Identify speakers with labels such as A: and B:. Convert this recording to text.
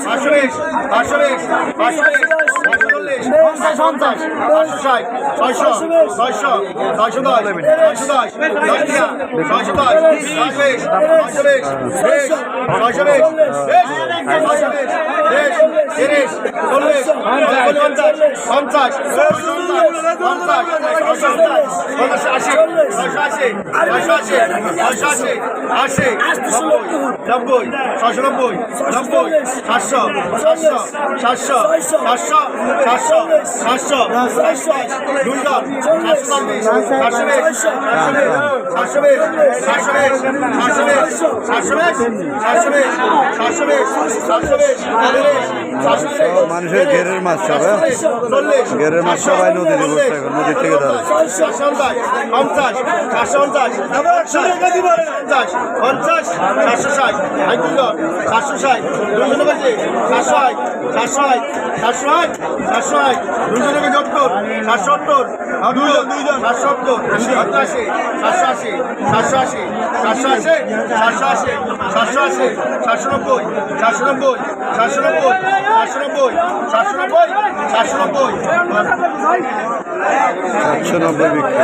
A: পাঁচশো বিশ পাঁচশো বিশ পাঁচশো বিশ পাঁচশো চল্লিশ পঞ্চাশ পঞ্চাশ, পাঁচশো ষাট, ছয়শো ছয়শো ছয়শো দশ ছয়শো দশ দশ টিকা ছয়শো দশ দশ বিশ, ছয়শো বিশ বিশ, ছয়শো বিশ বিশ, ছয়শো বিশ বিশ, তিরিশ, চল্লিশ, পঞ্চাশ পঞ্চাশ পঞ্চাশ পঞ্চাশ আশি আশি নব্বই ছয়শো নব্বই নব্বই সাতশো সাতশো সাতশো সাতশো সাতশো সাতশো সাতশো দুইজন সাতশো চল্লিশ সাতশো বিশ সাতশো বিশ সাতশো বিশ সাতশো বিশ সাতশো বিশ সাতশো বিশ সাতশো বিশ সাতশো বিশ সাতশো বিশ
B: তো মানুষের ঘেরের মাছ সব হ্যাঁ? ঘেরের মাছ সবাই নদীতে পড়ছে এখন নদীর থেকে ধরে
A: চারশো আট চারশো আট দুজনকে যোগ কর সাতসত্তর দুজন দুইজন, সাতসত্তর সাতাশি সাতশো আশি সাতশো আশি সাতশো আশি সাতশো আশি সাতশো আশি, সাতশো নব্বই সাতশো নব্বই সাতশো নব্বই সাতশো নব্বই সাতশো নব্বই সাতশো নব্বই।
B: সাতশো নব্বই